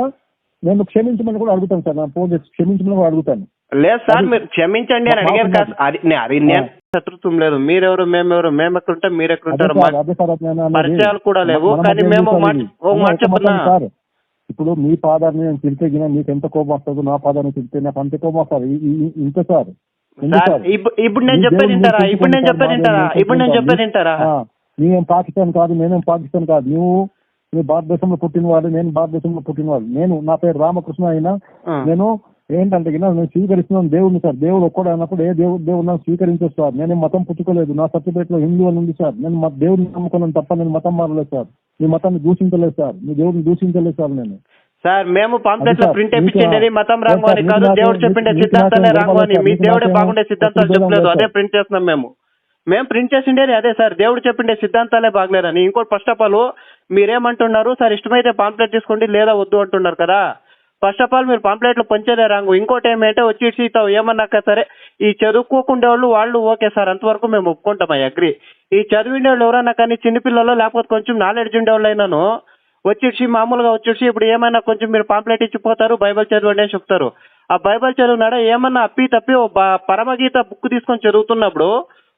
అయినా నేను క్షమించమని కూడా అడుగుతాను సార్. నా ఫోన్ చేసి క్షమించమని కూడా అడుగుతాను. లేదు సార్ మీరు క్షమించండి అని అడిగారు కాదు. అది నేను శత్రుత్వం లేదు. మీరెవరు మేమెవరు మేము ఎక్కడ ఉంటాం మీరు ఎక్కడ ఉంటారు. పరిచయాలు కూడా లేవు, కానీ మేము ఒక మాట ఇప్పుడు మీ ఫాదర్ని నేను తిరిగితే గిన మీకు ఎంత కోపం వస్తుందో నా ఫాదర్ని తిరిగితే నాకు అంతే కోపం వస్తుంది ఈ- ఇంత సార్? ఇప్పుడు నేను చెప్పేది వింటారా? ఇప్పుడు నేను చెప్పేది వింటారా? ఇప్పుడు నేను చెప్పేది వింటారా? నేనేం పాకిస్తాన్ కాదు నేనేం పాకిస్తాన్ కాదు. నువ్వు నువ్వు భారతదేశంలో పుట్టినవాడు నేను భారతదేశంలో పుట్టినవాడు నేను నా పేరు రామకృష్ణ అయినా. నేను ఏంటంటే నేను స్వీకరిస్తున్నాను దేవుడిని సార్. దేవుడు ఒక్కడు అన్నప్పుడు ఏ దేవుడు దేవుడు నాకు స్వీకరించదు సార్. నేను మతం పుచ్చుకోలేదు. నా సర్టిఫికేట్లో హిందూ అని ఉంది సార్. నేను మా దేవుడిని నమ్ముకున్నాను తప్ప నేను మతం మారలేదు సార్. మీ మతాన్ని దూషించలేదు సార్. మీ దేవుడిని దూషించలేదు సార్ నేను. సార్ మేము పాంప్లెట్లో ప్రింట్ మతం రాంగు అని కాదు. దేవుడు చెప్పిండే సిద్ధాంతాలే రాంగు అని. మీ దేవుడే బాగుండే సిద్ధాంతాలు చెప్పలేదు. అదే ప్రింట్ చేస్తున్నాం మేము. మేము ప్రింట్ చేసిండేది అదే సార్. దేవుడు చెప్పిండే సిద్ధాంతాలే బాగలేదని. ఇంకోటి ఫస్ట్ ఆఫ్ ఆల్ మీరేమంటున్నారు? సార్ ఇష్టమైతే పాంప్లెట్ తీసుకోండి లేదా వద్దు అంటున్నారు కదా. ఫస్ట్ ఆఫ్ ఆల్ మీరు పాంప్లెట్లు పంచేదే రాంగు. ఇంకోటి ఏమంటే వచ్చి తావు ఏమన్నాక సరే ఈ చదువుకోకుండే వాళ్ళు వాళ్ళు ఓకే సార్ అంతవరకు మేము ఒప్పుకుంటాం ఐ అగ్రి. ఈ చదివిండే వాళ్ళు ఎవరైనా కానీ చిన్నపిల్లలు లేకపోతే కొంచెం నాలెడ్జ్ ఉండే వాళ్ళు అయినాను వచ్చేసి మామూలుగా వచ్చేసి ఇప్పుడు ఏమైనా కొంచెం మీరు పాంప్లెట్ ఇచ్చిపోతారు బైబిల్ చదవండి అని చెప్తారు. ఆ బైబిల్ చదివినాడా ఏమన్నా అప్పి తప్పి ఓ పరమగీత బుక్ తీసుకొని చదువుతున్నప్పుడు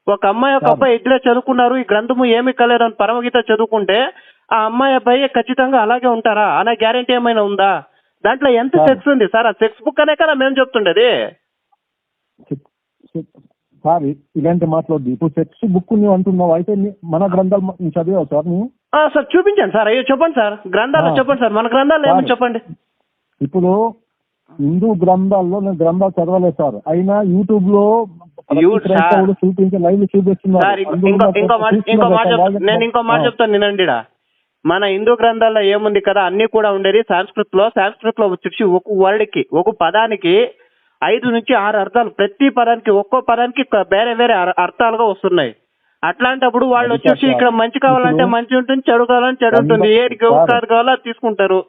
ఒక అమ్మాయి ఒక అబ్బాయి ఇద్దరే చదువుకున్నారు ఈ గ్రంథము ఏమి కలరు అని పరమగీత చదువుకుంటే ఆ అమ్మాయి అబ్బాయి ఖచ్చితంగా అలాగే ఉంటారా? అనే గ్యారంటీ ఏమైనా ఉందా? దాంట్లో ఎంత. సెక్స్ ఉంది? సార్ ఆ సెక్స్ బుక్ అనే కదా మేము చెప్తుండేది. చెప్- చెప్- సార్ ఇలాంటి మాట్లాడదు ఇప్పుడు సెక్స్ బుక్ నువ్వు అంటున్నావు. అయితే మన గ్రంథాలు చదివావు సార్ నువ్వు? ఆ, సార్ చూపించండి సార్. అయ్యో చెప్పండి సార్. గ్రంథాలు. చెప్పండి సార్. మన గ్రంథాలు ఏమి. చెప్పండి. ఇప్పుడు హిందూ గ్రంథాల్లో నేను గ్రంథాలు చదవలేదు సార్. అయినా యూట్యూబ్లో చూపించే లైవ్ చూపిస్తున్నారు. నేను ఇంకో మాట. చెప్తాను ఈడ. మన హిందూ గ్రంథాల్లో ఏముంది కదా? అన్ని కూడా ఉండేది సంస్కృత్లో సంస్కృత్లో వచ్చి ఒక వర్డ్కి ఒక పదానికి ఐదు నుంచి ఆరు అర్థాలు. ప్రతి పదానికి ఒక్కో పదానికి వేరే వేరే అర్- అర్థాలుగా వస్తున్నాయి. అట్లాంటప్పుడు వాళ్ళు వచ్చేసి ఇక్కడ. మంచి కావాలంటే మంచి ఉంటుంది చెడు కావాలంటే చెడు ఉంటుంది. ఏది కాదు కావాలో అది తీసుకుంటారు.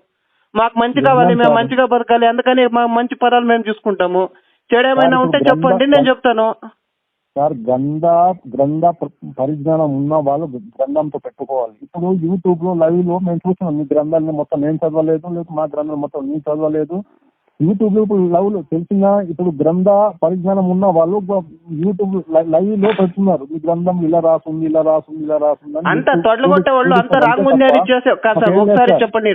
మాకు మంచి కావాలి మేము. మంచిగా బతకాలి అందుకని మా మంచి పదాలు మేము చూసుకుంటాము చెడు ఏమైనా ఉంటే చెప్పండి నేను చెప్తాను. సార్ గ్రంథ గ్రంథ పరిజ్ఞానం ఉన్న వాళ్ళు గ్రంథంతో పెట్టుకోవాలి. ఇప్పుడు యూట్యూబ్లో లైవ్లో మేము చూస్తున్నాం మీ గ్రంథాలని మొత్తం నేను చదవలేదు లేదు మా గ్రంథాలు మొత్తం నేను చదవలేదు. యూట్యూబ్లో ఇప్పుడు లైవ్లో తెలిసిన ఇప్పుడు గ్రంథ పరిజ్ఞానం ఉన్న వాళ్ళు యూట్యూబ్ లైవ్లో పెడుతున్నారు. మీ గ్రంథం ఇలా రాసుంది ఇలా రాసుంది ఇలా రాసుంది అంత వాళ్ళు ఒకసారి. చెప్పండి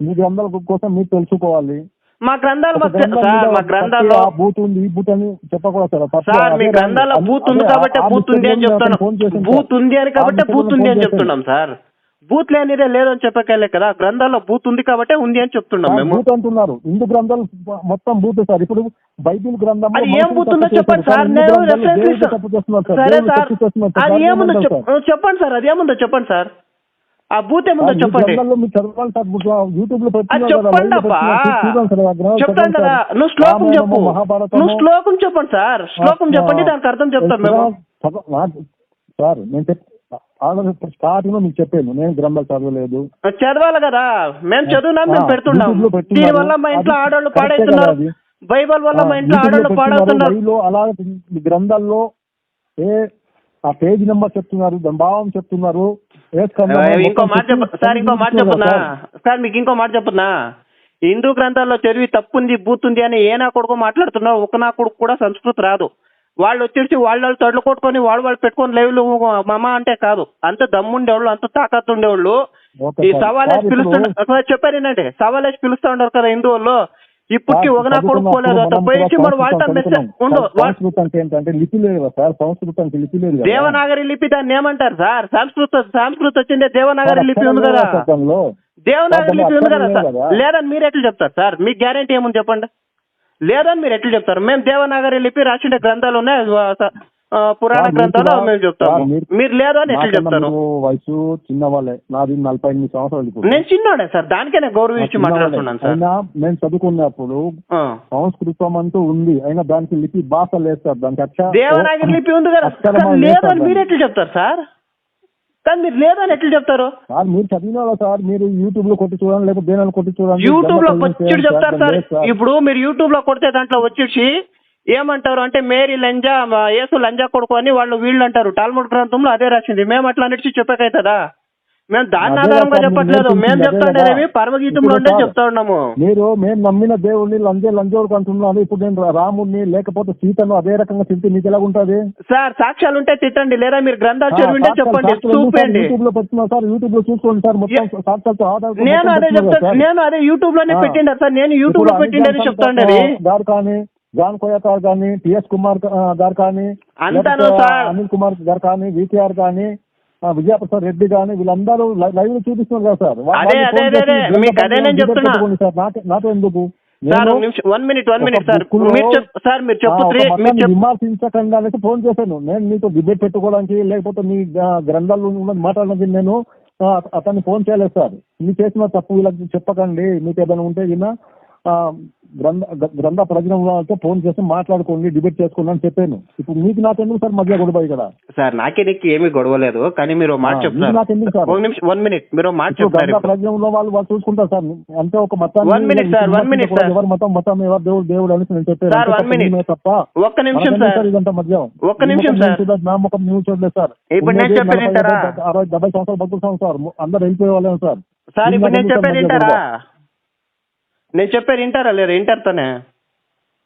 మీ గ్రంథాల కోసం మీరు తెలుసుకోవాలి. మా గ్రంథాలు సార్ మా గ్రంథాల్లో బూత్ ఉంది బూత్ అని చెప్పకూడదు సార్ మీ గ్రంథాల్లో బూత్ ఉంది కాబట్టి బూత్ ఉంది అని చెప్తాను బూత్. ఉంది అని కాబట్టి బూత్ ఉంది అని. చెప్తున్నాం సార్. బూత్ లేనిదే లేదని చెప్పకలే కదా. గ్రంథాల్లో బూత్ ఉంది కాబట్టి ఉంది అని చెప్తున్నాం మేము. బూత్ అంటున్నారు. హిందూ గ్రంథాలు మొత్తం బూత్ సార్. ఇప్పుడు బైబిల్ గ్రంథం అది ఏం బూత్ ఉందో చెప్పండి సార్. నేను సరే. సార్ అది ఏముందో చెప్- చెప్పండి సార్. అది ఏముందో చెప్పండి సార్. ఆ బూత్ ఏముందో చెప్పండి. చెప్పండి చెప్తాను కదా. నువ్వు శ్లోకం చెప్పు. నువ్వు శ్లోకం చెప్పండి సార్. శ్లోకం చెప్పండి దానికి అర్థం చెప్తాం మేము. సార్ నేను స్టార్టింగ్లో మీకు చెప్పాను నేను గ్రంథాలు చదవలేదు. చదవాలి కదా. మేము చదువున్నాం మేము పెడుతున్నాం. దీని వల్ల మా ఇంట్లో ఆడవాళ్ళు పాడవుతున్నారు? బైబిల్ వల్ల మా ఇంట్లో ఆడవాళ్ళు పాడవుతున్నారు. లైవ్లో అలా ఈ గ్రంథాల్లో ఏ ఆ పేజ్ నెంబర్ చెప్తున్నారు దాని భావం చెప్తున్నారు ఇంకో మాట సార్ ఇంకో మాట చెప్పున్నా సార్. మీకు ఇంకో మాట చెప్పున్నా హిందూ గ్రంథాల్లో చదివి తప్పుంది బూతుంది అని ఏ నా కొడుకు మాట్లాడుతున్నావు? ఒక నా కొడుకు కూడా సంస్కృతి రాదు. వాళ్ళు వచ్చేసి వాళ్ళు వాళ్ళు తొడలు కొట్టుకొని వాళ్ళు వాళ్ళు పెట్టుకొని లైవ్లు మమ అంటే కాదు. అంత దమ్ముండేవాళ్ళు అంత తాకత్తు ఉండేవాళ్ళు ఈ. సవాలేసి పిలుస్తుండ ఇప్పుడు- చెప్పారేనండి సవాలేసి పిలుస్తా ఉంటారు కదా హిందువుల్లో ఇప్పటికి ఒక నా కొడుకు పోలేదు మరి వాళ్ళ మెసేజ్ ఏంటంటే లిపి లేదు సార్ సంస్కృతానికి లిపి లేదు దేవనాగరి లిపి దాన్ని ఏమంటారు సార్? సంస్కృత సంస్కృతి వచ్చిందే దేవనాగరి లిపి ఉంది కదా? దేవనాగరి లిపి ఉంది కదా సార్? లేదని మీరు ఎట్లా చెప్తారు సార్? మీ గ్యారెంటీ ఏముంది చెప్పండి. లేదని మీరు ఎట్లా చెప్తారు? మేము దేవనాగరి లిపి రాసిండే గ్రంథాలు ఉన్నాయి. పురాణ గ్రంథాలు మేము చెప్తాము మీరు- మీరు లేదని ఎట్లా చెప్తారు? వయసు చిన్న వాళ్ళే నాది నలభై ఎనిమిది సంవత్సరాలు ఇప్పుడు. నేను చిన్నోడే సార్ దానికే నేను గౌరవించి. మాట్లాడుతున్నాను సార్. మేము చదువుకున్నప్పుడు. సంస్కృతం అంటూ ఉంది. అయినా దానికి లిపి భాష లేదు సార్. దానికి అక్ష దేవనాగరి లిపి ఉంది కదా. లేదు లేదని మీరు. ఎట్లా చెప్తారు సార్? కానీ మీరు లేదని ఎట్లా చెప్తారు? సార్ మీరు చదివిన సార్ మీరు యూట్యూబ్లో కొట్టి చూడండి లేకపోతే దేనిలో కొట్టి చూడండి. యూట్యూబ్లో చదివిన చెప్తారు సార్. లేదు సార్. ఇప్పుడు మీరు యూట్యూబ్లో కొడితే దాంట్లో వచ్చేసి ఏమంటారు అంటే మేరీ లంజా యేసు లంజా కొడుకు అని వాళ్ళు వీళ్ళు అంటారు. టాల్ముడ్ గ్రంథంలో అదే రాసింది. మేము అట్లా అన్నిటి చెప్పకైతుందా? మేము దాని ఆధారంగా చెప్పట్లేదు. మేము చెప్తాండేవి పరమగీతంలో ఉండే చెప్తా ఉన్నాము. మీరు మేము నమ్మిన దేవుడిని లంజే లంజోడుకు అంటున్నాను ఇప్పుడు నేను రాముడిని లేకపోతే సీతను అదే రకంగా తింటే మీకు ఎలా ఉంటుంది సార్ సాక్ష్యాలు ఉంటే తిట్టండి. లేదా మీరు గ్రంథాలు చదివింటే చెప్పండి. చూపండి యూట్యూబ్లో పెడుతున్నా సార్? యూట్యూబ్లో చూసుకోండి సార్. మొత్తం సాక్షాత్తో ఆధార్ నేను అదే చెప్తాను. నేను అదే యూట్యూబ్లోనే ఆ. పెట్టిండారు సార్? నేను యూట్యూబ్లో పెట్టిండని చెప్తాండేది. గారు కానీ జాన్ కోయా గారు కానీ టిఎస్ కుమార్ గారు కానీ. అనిల్ కుమార్ గారు కానీ వికేఆర్ కానీ విజయప్రసాద్ రెడ్డి కానీ వీళ్ళందరూ లైవ్లో చూపిస్తున్నారు కదా సార్. నాతో- ఎందుకు? One minute minute sir. Sir మీరు చెప్పు విమర్శించకండి అనేసి ఫోన్ చేశాను. నేను మీతో డిబేట్ పెట్టుకోవడానికి లేకపోతే మీ గ్రంథాలు ఉన్నది మాట్లాడినది నేను అతన్ని ఫోన్ చేయలేదు సార్. మీరు చేసిన తప్పు వీళ్ళకి చెప్పకండి. మీకు ఏదైనా ఉంటే విన్నా. గ్రంథ గ్రంథ ప్రజలతో ఫోన్ చేసి మాట్లాడుకోండి డిబేట్ చేసుకోండి అని చెప్పాను. ఇప్పుడు మీకు నాకెందుకు సార్ మధ్య గొడవ ఇక్కడ సార్ నాకే నీకు ఏమీ గొడవ లేదు కానీ మీరు మాట సార్? నిమిషం వన్ మినిట్ మీరు మాట ఇప్పుడు. ప్రజలంలో వాళ్ళు వాళ్ళు చూసుకుంటారు సార్. అంటే ఒక మతం One minute, sir, one minute, sir. ఎవరు మతం మతం ఎవరు దేవుడు దేవుడు అని నేను చెప్పాను Sir, అంతే one తప్ప ఒక్క నిమిషం సార్ ఇదంతా మధ్య ఒక్క నిమిషం, సార్. నా ముఖం నువ్వు చూడలేదు సార్. ఇప్పుడు నేను చెప్పేది అరవై డెబ్బై సంవత్సరాలు బతుకుతాం సార్. అందరు వెళ్ళిపోయే వాళ్ళేం సార్. సార్ ఇప్పుడు నేను చెప్పేది. నేను చెప్పేది వింటారా లేరు వింటారుతానే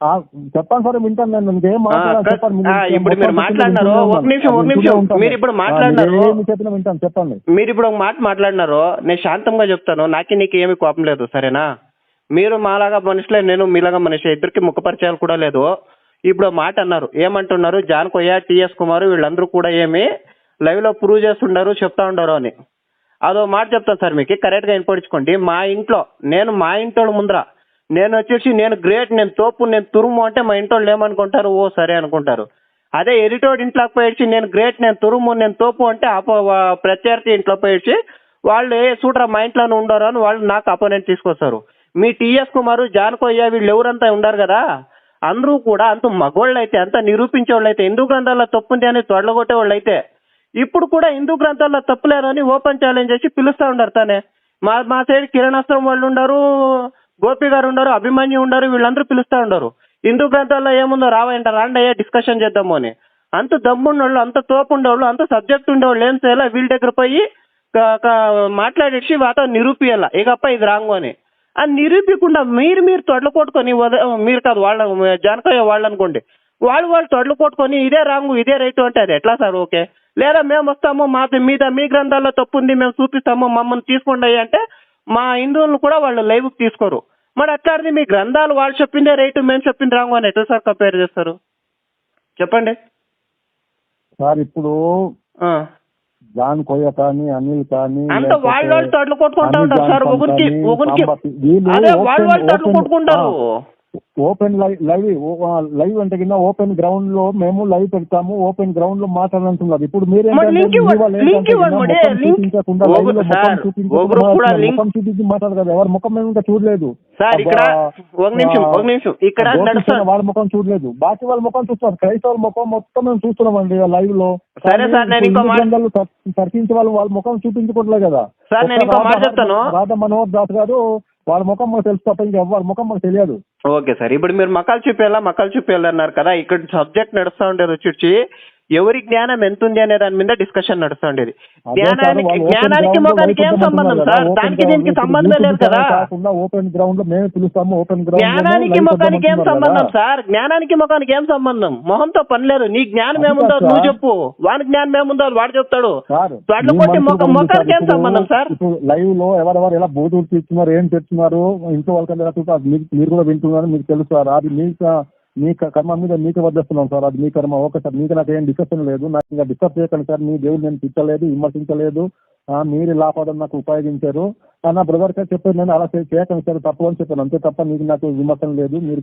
ఆ, చెప్పండి సార్ వింటాను నేను ఇప్పుడు మీరు మాట్లాడినారు. ఒక. నిమిషం, ఒక నిమిషం. మీరు ఇప్పుడు మాట్లాడినారు. చెప్పినా వింటాను చెప్పండి. మీరు ఇప్పుడు ఒక మాట మాట్లాడినారు నేను శాంతంగా చెప్తాను. నాకే నీకు ఏమి కోపం లేదు సరేనా? మీరు మాలాగా మనుషులే నేను మీలాగా మనిషి. ఇద్దరికి ముఖపరిచయాలు కూడా లేదు. ఇప్పుడు మాట అన్నారు. ఏమంటున్నారు? జాన్ కొయ్య టిఎస్ కుమార్ వీళ్ళందరూ కూడా ఏమి లైవ్లో ప్రూవ్ చేస్తుండారు చెప్తా ఉండారు అని. అదో మాట చెప్తాను సార్ మీకు. కరెక్ట్గా వినపడించుకోండి మా ఇంట్లో నేను మా ఇంట్లో ముందర నేను వచ్చేసి నేను గ్రేట్ నేను తోపు నేను తురుము అంటే మా ఇంట్లో ఏమనుకుంటారు? ఓ సరే అనుకుంటారు. అదే ఎరిటోడ్ ఇంట్లోకి పోయిడ్చి నేను గ్రేట్ నేను తురుము నేను తోపు అంటే అపో ప్రత్యర్థి ఇంట్లో పోయిడ్చి వాళ్ళు ఏ చూడరా మా ఇంట్లోనే ఉండరు? అని వాళ్ళు నాకు అపోనెంట్ తీసుకొస్తారు. మీ టీఎస్ కుమారు జానకోయ్య వీళ్ళు ఎవరంతా ఉండరు కదా? అందరూ కూడా అంత మగోళ్ళు అయితే అంత నిరూపించే వాళ్ళు అయితే హిందూ గ్రంథాల్లో తప్పుంది అని తొడలగొట్టే వాళ్ళు అయితే ఇప్పుడు కూడా హిందూ గ్రంథాల్లో తప్పులేరు అని ఓపెన్ ఛాలెంజ్ చేసి పిలుస్తా ఉండరు తనే. మా మా సైడ్ కిరణాస్త్రం వాళ్ళు ఉండరు గోపి గారు ఉండరు అభిమన్యు ఉండరు వీళ్ళందరూ పిలుస్తా ఉండరు. హిందూ గ్రంథాల్లో ఏముందో రావంట రాండి డిస్కషన్ చేద్దాము అని. అంత దమ్ముండోళ్ళు అంత తోపు ఉండేవాళ్ళు అంత సబ్జెక్ట్ ఉండేవాళ్ళు ఏం చేయాలి వీళ్ళ దగ్గర పోయి మాట్లాడేసి వాతో నిరూపియాల. ఇకప్ప ఇది రాంగు అని. ఆ నిరూపించకుండా మీరు మీరు తొడలు కొట్టుకొని మీరు కాదు వాళ్ళ జానకయ్య వాళ్ళు అనుకోండి వాళ్ళు వాళ్ళు తొడలు కొట్టుకొని ఇదే రాంగు ఇదే రైట్ అంటే అది ఎట్లా సార్? ఓకే. లేదా మేము వస్తాము మా మీద మీ గ్రంథాల్లో తప్పు ఉంది మేము చూపిస్తాము మమ్మల్ని తీసుకోండి అంటే మా హిందువులను కూడా వాళ్ళు లైవ్ తీసుకోరు. మరి అట్లాంటిది మీ గ్రంథాలు వాళ్ళు చెప్పిందే రైట్ మేము చెప్పింది రాంగు అని ఎట్లా సార్ కంపేర్ చేస్తారు? చెప్పండి. సార్ ఇప్పుడు. జాన్ కోయ కానీ అనిల్ కానీ అంత లేకపోతే వాళ్ళు వాళ్ళు తొడలు కొట్టుకుంటా ఉంటారు సార్ ఒకరికి ఒకరికి అదే వాళ్ళు వాళ్ళు తొడలు కొట్టుకుంటారు. ఓపెన్ లైవ్ లైవ్ లైవ్ అంటే కింద ఓపెన్ గ్రౌండ్లో మేము లైవ్ పెడతాము ఓపెన్ గ్రౌండ్లో మాట్లాడాలంటున్నారు ఇప్పుడు మీరు మరి లింక్ ఇవ్వండి, లింక్ ఇవ్వండి మరి, లింక్ ఒకరు సార్, ఒకరు కూడా లింక్- ముఖం చూపించి మాట్లాడదు కదా. ఎవరి ముఖం మేము ఇంకా చూడలేదు. సార్ ఇక్కడ అబ్బా, ఒక నిమిషం ఒక నిమిషం. ఇక్కడ గోపికృష్ణ నడుస్తా. వాళ్ళ ముఖం చూడలేదు. బాకీ వాళ్ళ ముఖం చూస్తున్నారు క్రైస్తవుల ముఖం మొత్తం మేము చూస్తున్నామండి లైవ్లో సరే కానీ సార్, నేను ఇప్పుడు ఇంకో హిందూ మాట- గ్రంథాలు తర్- తర్కించే వాళ్ళు వాళ్ళ ముఖం చూపించుకోవట్లేదు కదా. సార్, నేను ఒక్క ఇంకో మాట రాధా- చెప్తాను. రాధా మనోహర్ దాస్ గారు వాళ్ళ ముఖం మాకు తెలుసు తప్ప ఇంకా వాళ్ళ ముఖం మాకు తెలియదు. Okay sir. ఇప్పుడు మీరు మకాలు చూపేయాలా? మకాలు చూపేయాలన్నారు కదా. ఇక్కడ సబ్జెక్ట్ నడుస్తూ ఉండేది వచ్చి ఎవరి జ్ఞానం ఎంత ఉంది అనే దాని మీద డిస్కషన్ నడుస్తా ఉండేది అదే సార్, జ్ఞానానికి జ్ఞానానికి మొఖానికి ఏం సంబంధం సార్? దానికి దీనికి లో సంబంధమే లేదు కదా. ఓపెన్ గ్రౌండ్లో మేము పిలుస్తాము ఓపెన్ గ్రౌండ్ జ్ఞానానికి ముఖానికి ఏం సంబంధం సార్? జ్ఞానానికి ముఖానికి ఏం సంబంధం? మొహంతో పని లేదు. నీ జ్ఞానం ఏముందో నువ్వు. చెప్పు. వాడి జ్ఞానం ఏముందో వాడు చెప్తాడు. మీ కొట్టి ముఖానికి. ఏం సంబంధం సార్? లైవ్లో ఎవరెవరు ఎలా బోధులు తెచ్చున్నారు ఏం తెచ్చున్నారు ఇంట్లో వాళ్ళకి మీకు- మీరు కూడా వింటున్నారు మీకు తెలుసు సార్. అది మీ క- మీ కర్మ మీద మీకు వదిలేస్తున్నాం సార్. అది మీ కర్మ. ఓకే సార్ మీకు నాకు ఏం డిస్కషన్ లేదు. నాకు ఇంకా డిస్కస్ చేయకండి సార్. మీ దేవుడు నేను తిట్టలేదు విమర్శించలేదు. మీరు లాపదం నాకు ఉపయోగించారు. నా బ్రదర్కి చెప్పాను నేను అలా చేయకండి సార్. తప్పు అని చెప్పాను. అంతే తప్ప మీకు నాకు విమర్శన లేదు. మీరు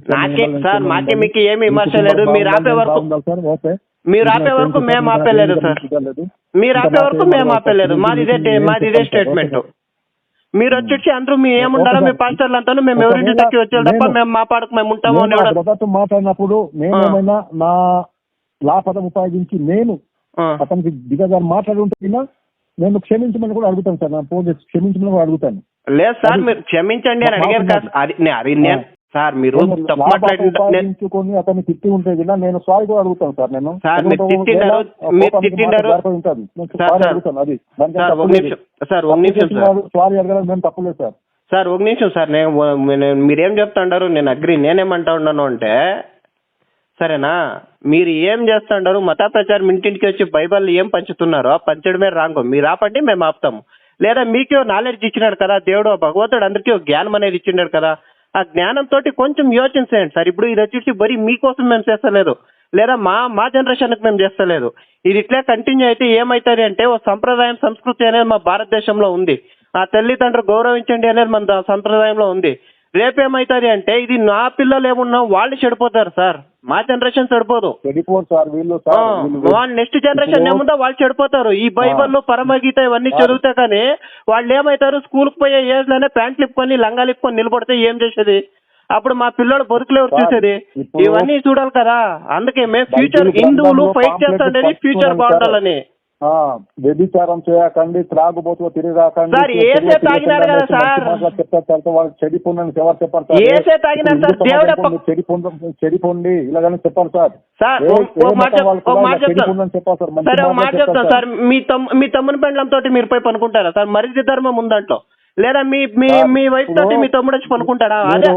సార్ మాకే మీకు ఏమి విమర్శ లేదు. మీరు ఆపే వరకు సార్. ఓకే. మీరు ఆపే వరకు మేము ఆపేలేదు సార్. మీరు ఆపే వరకు మేము ఆపేలేదు. మాది ఇదే మాది ఇదే స్టేట్మెంట్ మీరు వచ్చి అందరూ మీ ఏముండాలో మీ పాస్టర్లు అంతా మేము ఎవరింటి తక్కి వచ్చాడు తప్ప మేము మా పాడకు మేము ఉంటాము అని బ్రదర్తో మాట్లాడినప్పుడు నేనేమైనా నా లా పదం ఉపయోగించి నేను. అతనికి దిగజారి మాట్లాడి ఉంటే నేను క్షమించమని కూడా అడుగుతాను సార్. నా ఫోన్ చేసి క్షమించమని కూడా అడుగుతాను. లేదు సార్ మీరు క్షమించండి అని అడిగారు కాదు అది నేను సార్ మీరు తప్పు ఉపాదించుకొని అతన్ని తిట్టి ఉంటే కూడా నేను సారీ కూడా అడుగుతాను సార్ నేను. సార్, మీరు తిట్టిండారు, మీరు తిట్టిండారు. అది. సార్ ఒక. నిమిషం. సార్ ఒక నిమిషం సార్. సారీ అడగడం నేను తప్పులేదు సార్. సార్ ఒక నిమిషం సార్. నేను మీరేం చెప్తాండారు నేను అగ్రి నేనేమంటా ఉన్నాను అంటే సరేనా? మీరు ఏం చేస్తుండారు మత ప్రచారం ఇంటింటికి వచ్చి బైబిల్ ఏం పంచుతున్నారో పంచడమే రాంగ్. మీరు ఆపండి మేము ఆపుతాము. లేదా మీకు నాలెడ్జ్ ఇచ్చినాడు కదా దేవుడు భగవంతుడు అందరికీ జ్ఞానం అనేది ఇచ్చినాడు కదా? ఆ జ్ఞానంతో కొంచెం యోచించేయండి. సార్ ఇప్పుడు ఇది వచ్చేసి బరీ మీకోసం మేము చేస్తలేదు. లేదా మా మా జనరేషన్కి మేము చేస్తలేదు. ఇది ఇట్లా కంటిన్యూ అయితే ఏమవుతుంది అంటే ఓ సంప్రదాయం సంస్కృతి అనేది మా భారతదేశంలో ఉంది. ఆ తల్లిదండ్రులు గౌరవించండి అనేది మన సంప్రదాయంలో ఉంది. రేపేమవుతుంది అంటే ఇది నా పిల్లలు ఏమున్నా వాళ్ళు చెడిపోతారు సార్. మా జనరేషన్ చెడిపోదు. సార్ వీళ్ళు నెక్స్ట్ జనరేషన్ ఏముందో వాళ్ళు చెడిపోతారు. ఈ బైబిల్లో పరమగీత ఇవన్నీ చదివితే కానీ వాళ్ళు ఏమవుతారు స్కూల్కి పోయే ఏజ్లోనే ప్యాంట్లు ఇప్పుకొని లంగాలు ఇప్పుకొని నిలబడితే ఏం చేసేది? అప్పుడు మా పిల్లలు బతుకులు చూసేది? ఇవన్నీ చూడాలి కదా. అందుకే మేము ఫ్యూచర్ బైబిల్ హిందువులు ఫైట్ చేస్తుండేది ఫ్యూచర్ బాగుండాలని. వ్యభిచారం చేయకండి త్రాగుబోతు తిరగాకండి సార్, ఏసే తాగినాడు కదా సార్. చెప్తారు వాళ్ళు చెడిపోండి ఎవరు చెప్పారు సార్. ఏసే తాగినాడు సార్, దేవుడే చెడిపోండి చెడిపోండి ఇలాగని చెప్పారు సార్. సార్ మాట చెప్తాను సార్ మీ తమ్ మీ తమ్ముని పెండ్లంతో మీరు పోయి పనుకుంటారా సార్? మరిది ధర్మం ఉందంట్లో. లేదా మీ మీ మీ వైఫ్ తోటి మీ తమ్ముడు వచ్చి పనుకుంటాడా? అదే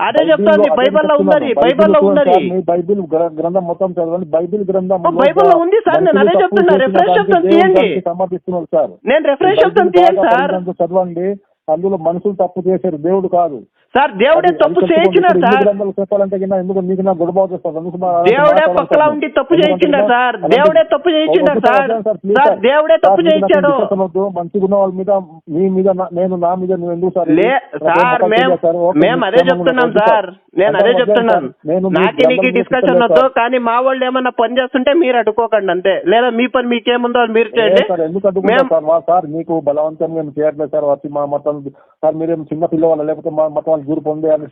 అదే చెప్తాను బైబిల్లో ఉన్నది. బైబిల్లో బైబిల్ ఉన్నది బైబిల్ గ్ర- గ్రంథం మొత్తం చదవండి బైబిల్ గ్రంథం బైబిల్లో ఉంది సార్, నేను అదే చెప్తున్నా. రిఫరెన్స్ చెప్తాను, తీయండి. సమర్థిస్తున్నారు సార్ నేను రిఫరెన్స్ చెప్తాను తీయండి సార్ చదవండి అందులో మనుషులు తప్పు చేశారు దేవుడు కాదు సార్ దేవుడే తప్పు చేయించినారు. సార్ చెప్పాలంటే ఎందుకు మీకు నా గొడవ దేవుడే పక్కలా. ఉండి తప్పు కింద సార్? దేవుడే తప్పు చేయించిండా సార్? సార్, దేవుడే తప్పు చేయించాడు. మంచిగా వాళ్ళ మీద మీ మీద నేను నా మీద నువ్వు ఎందుకు సార్ లే సార్ మేము మేము అదే చెప్తున్నాం సార్ నేను అదే చెప్తున్నాను. నాకు నీకు డిస్కషన్ వద్దు కానీ మా వాళ్ళు ఏమన్నా పని చేస్తుంటే మీరు అడ్డుకోకండి అంతే. లేదా మీ పని మీకేముందో అది మీరు చేయండి. సార్ మీకు బలవంతం మేము చేయట్లేదు సార్ వచ్చి మా మొత్తం సార్ మీరేం చిన్న పిల్లవాళ్ళ లేకపోతే మా మొత్తం వాళ్ళు దూరు పొందే అని